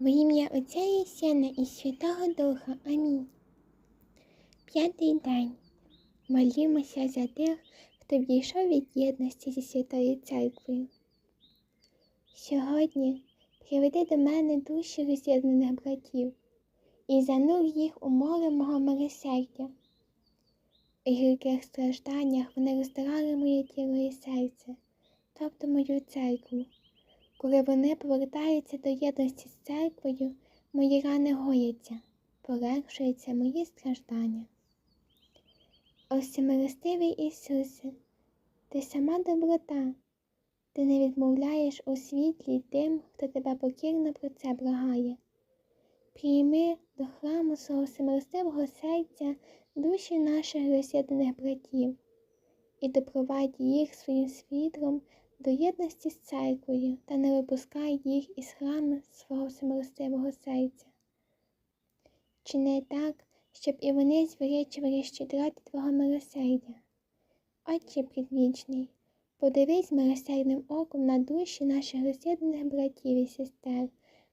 Во ім'я Отця і Сина і Святого Духа. Амінь. П'ятий день. Молімося за тих, хто відійшов від єдності зі Святою Церквою. Сьогодні приведи до мене душі роз'єднаних братів і занур їх у море мого милосердя. У гірких стражданнях вони роздирали моє тіло і серце, тобто мою церкву. Коли вони повертаються до єдності з церквою, мої рани гояться, полегшуються мої страждання. О всемилостивий Ісусе, ти сама доброта, ти не відмовляєш у світлі тим, хто тебе покірно про це благає. Прийми до храму свого всемилостивого серця душі наших роз'єднаних братів і допровадь їх своїм світлом до єдності з церквою та не випускай їх із храму свого всемилостивого серця. Чини так, щоб і вони звірячували щедроти Твого милосердя. Отче предвічний, подивись милосердним оком на душі наших роз'єднаних братів і сестер,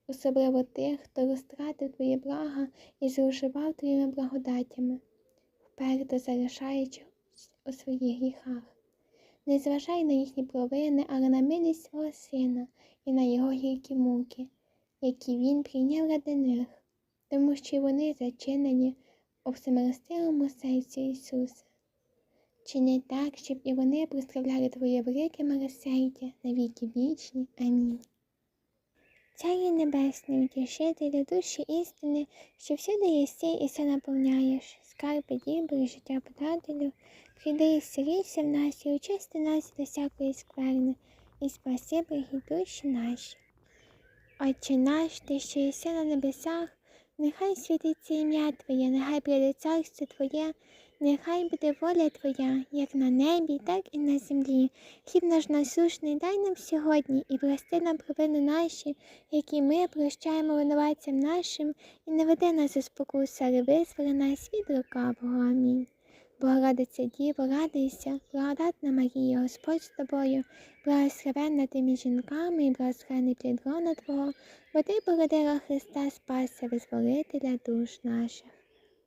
особливо тих, хто розтратив Твої блага і зловживав Твоїми благодатями, вперто залишаючись у своїх гріхах. Не зважай на їхні провини, але на милість свого Сина і на його гіркі муки, які Він прийняв ради них, тому що вони зачинені у всемилостивому серці Ісуса. Чини так, щоб і вони прославляли Твоє велике милосердя на віки вічні. Амінь. Царі Небесний, утішителю душі істини, що всюди єси і все наповняєш, скарби дібри, життя подателю, прийди і вселися в нас і очисти нас до всякої скверни, і спаси благі душі наші. Отче наш, ти що єси на небесах, нехай світиться ім'я Твоє, нехай прийде царство Твоє, нехай буде воля Твоя, як на небі, так і на землі. Хліб наш насушний дай нам сьогодні і прости нам провини наші, які ми прощаємо винуватцям нашим, і не веди нас у спокусу, але визволи нас від лукавого. Амінь. Богородиця Діво, радуйся, благодатна Марія, Господь з тобою, благословенна ти між жінками і благословений плід Твого, бо ти породила Христа Спаса, визволителя душ наших.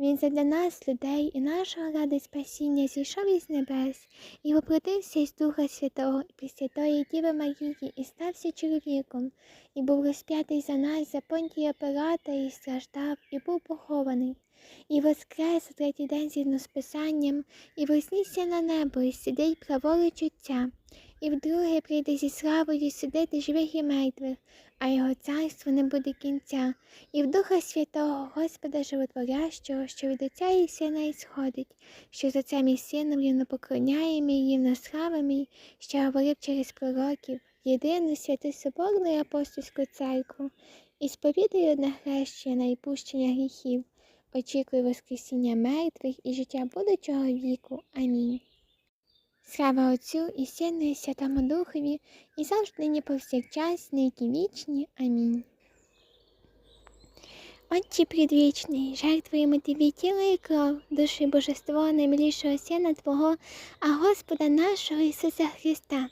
Він задля нас, людей і нашого ради спасіння зійшов із небес і воплотився із Духа Святого і Пресвятої Діви Марії, і стався чоловіком, і був розп'ятий за нас, за понтія Пилата, і страждав, і був похований, і воскрес у третій день згідно з Писанням, і вознісся на небо, і сидить праворуч Отця, і вдруге прийде зі славою судити живих і мертвих, а його царство не буде кінця, і в Духа Святого Господа Животворящого, що від Отця і Сина ісходить, що за цим і сином рівно поклоняємо і рівно славимо, що говорив через пророків, єдину святу Соборну і апостольську церкву, і сповідує одне хрещення і пущення гріхів, очікує Воскресіння мертвих і життя будучого віку. Амінь. Слава Отцю і Сину, і Святому Духові, і завжди нині повсякчас, нині вічні. Амінь. Отче предвічний, жертвуємо Тобі тіло і кров, душі божество наймилішого Сина Твого, а Господа нашого Ісуса Христа,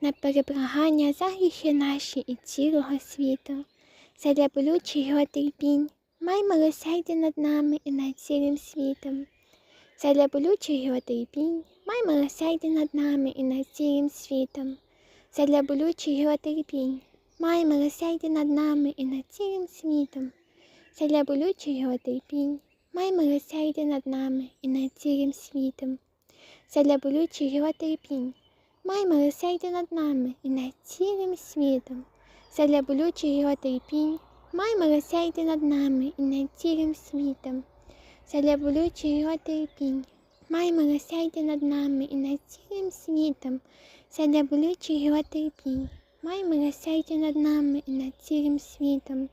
на перебрагання за гріхи наші і цілого світу, задля болючих його терпінь, май милосердя над нами і над цілим світом, задля болючих його терпінь, май милосердя над нами і над цілим світом, задля болючих його терпінь, май милосердя над нами і над цілим світом. Задля болючих його терпінь, май милосердя над нами і над цілим світом. Задля болючих його терпінь, май милосердя над нами і над цілим світом. Задля болючих його терпінь, май милосердя над нами і над цілим світом. Задля болючих його терпінь, май милосердя над нами і над цілим світом. Задля болючих його терпінь, май милосердя над нами і над цілим світом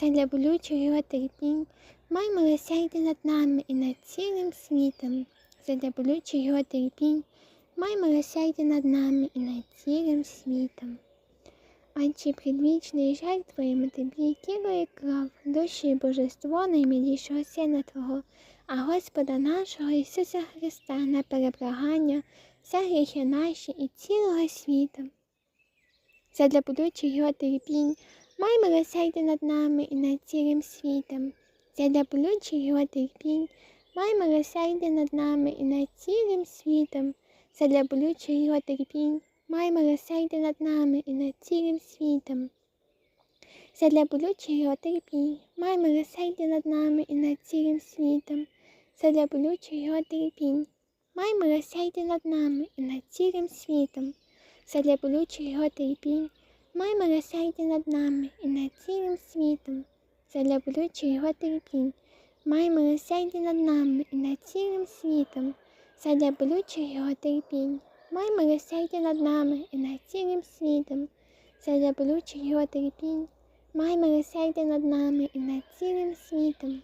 задля болючих його терпінь, май милосердя над нами і над цілим світом, задля болючих його терпінь, май милосердя над нами і над цілим світом. Отче предвічний жаль Твоєму тобі, тіло і кров, душі і божество наймилішого Сина Твого, а Господа нашого Ісуса Христа на переблагання, за гріхи наші і цілого світу. Задля будучих його терпінь, май милосердя над нами і над цілим світом. Задля болючих його терпінь, май милосердя над нами і над цілим світом. Задля болючих його терпінь, май милосердя над нами і над цілим світом. Задля болючих його терпінь, май милосердя над нами і над цілим світом. Задля болючих його терпінь, май милосердя над нами і над цілим світом. Задля болючих його терпінь, май милосердя над нами і над цілим світом. Задля болючих його терпінь, май милосердя над нами і над цілим світом. Задля болючих його терпінь, май милосердя над нами і над цілим світом. Задля болючих його терпінь, май милосердя над нами і над цілим світом.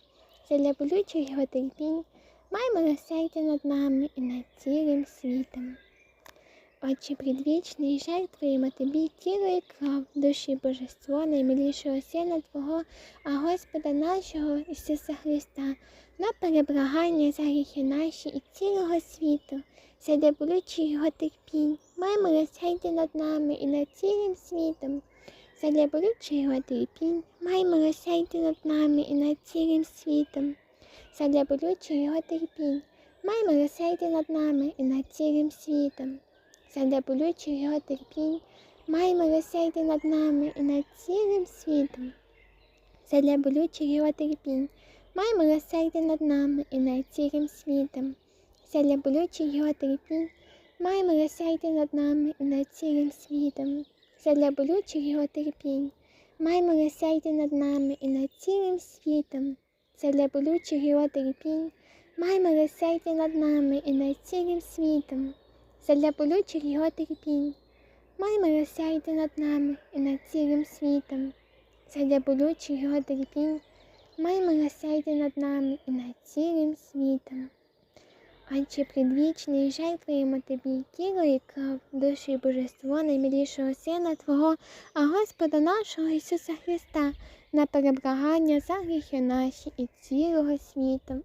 Задля болючих його терпінь, май милосердя над нами і над цілим світом. Отче предвічний, жаль Твоєму тобі, тіло і кров, душі божество, наймилішого Сина Твого, а Господа нашого Ісуса Христа, на переблагання за гріхи наші і цілого світу, задля болючих його терпінь, май милосердя над нами і над цілим світом. Задля болючих його терпінь, май милосердя над нами і над цілим світом. Задля болючих його терпінь, май милосердя над нами і над цілим світом задля болючих його терпінь, май милосердя над нами і над цілим світом. Задля болючих його терпінь, май милосердя над нами і над цілим світом. Задля болючих його терпінь, май милосердя над нами і над цілим світом. Задля болючих його терпінь, май милосердя над нами і над цілим світом. Задля болючих його терпінь, май милосердя над нами і над цілим світом задля болючих його терпінь. Май милосердя над нами і над цілим світом, задля болючих його терпінь, май милосердя над нами і над цілим світом. Отче предвічний, жаль Твоєму тобі, тіло і кров, душу і божество наймилішого Сина Твого, а Господа нашого Ісуса Христа, на переблагання за гріхи наші і цілого світу,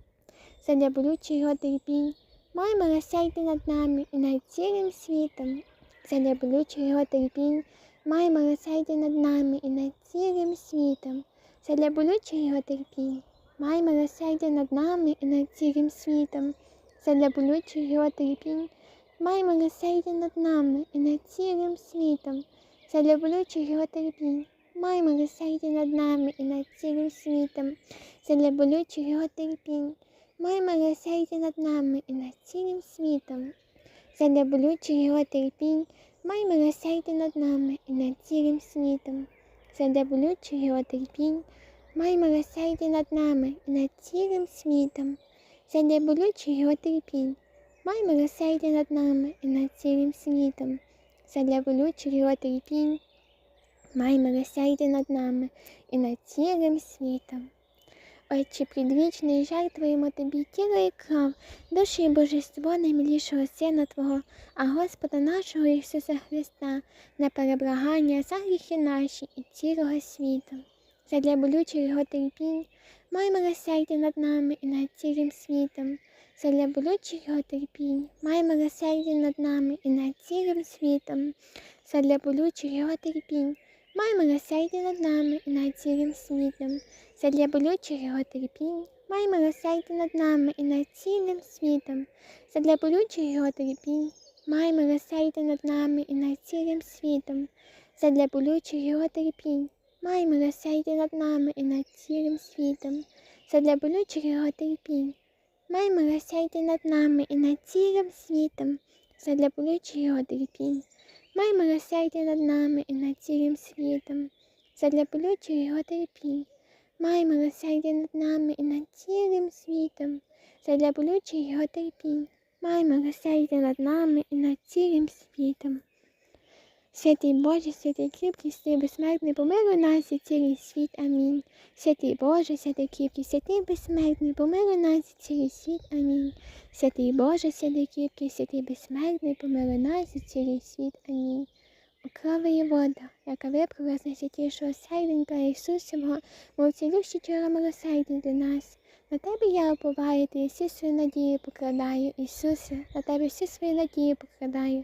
задля болючих його терпінь, Май милосердя над нами і над цілим світом, задля болючих його терпінь, май милосердя над нами і над цілим світом, задля болючих його терпінь, май милосердя над нами і над цілим світом, задля болючих його терпінь, май милосердя над нами і над цілим світом, задля болючих його терпінь, май милосердя над нами і над цілим світом, задля болючих його терпінь. Май милосердя над нами і над цілим світом. Задля болючих його терпінь, май милосердя над нами і над цілим світом. Задля болючих його терпінь, май милосердя над нами і над цілим світом. Задля болючих його терпінь, май милосердя над нами і над цілим світом. Задля болючих його терпінь, май милосердя над нами і над цілим світом. Отче предвічний, жаль Твоєму тобі, тіло і кров, душі і божество наймилішого Сина Твого, а Господа нашого Ісуса Христа, на переблагання за гріхи наші і цілого світу. Задля болючих його терпінь, май милосердя над нами і над цілим світом. Задля болючих його терпінь, май милосердя над нами і над цілим світом. Задля болючих його терпінь, май милосердя над нами і над цілим світом. Задля болючих його терпінь, май милосердя над нами і над цілим світом, задля болючих його терпінь, май милосердя над нами і над цілим світом, задля болючих його терпінь, май милосердя над нами і над цілим світом, задля болючих його терпінь, май милосердя над нами і над цілим світом, задля болючих його терпінь, май милосердя над нами і над цілим світом, задля болючої його терпі. Май милосердя над нами і над цілим світом, задля болючої його терпі. Май милосердя над нами і над цілим світом. Святий Боже, святий кріпкий, святий безсмертний, помилуй нас і цілий світ. Амінь. Святий Боже, святий кріпкий, святий безсмертний, помилуй нас і цілий світ. Амінь. Святий Боже, святий кріпкий, святий безсмертний, помилуй нас і цілий світ. Амінь. Є вода, яка випрала з найсвятішого серденька Ісуса мого, мов цілющі чора милосердя для нас. На тебе я уповаю, ти всі свої надії покладаю, Ісусе, на тебе всі свої надії покладаю.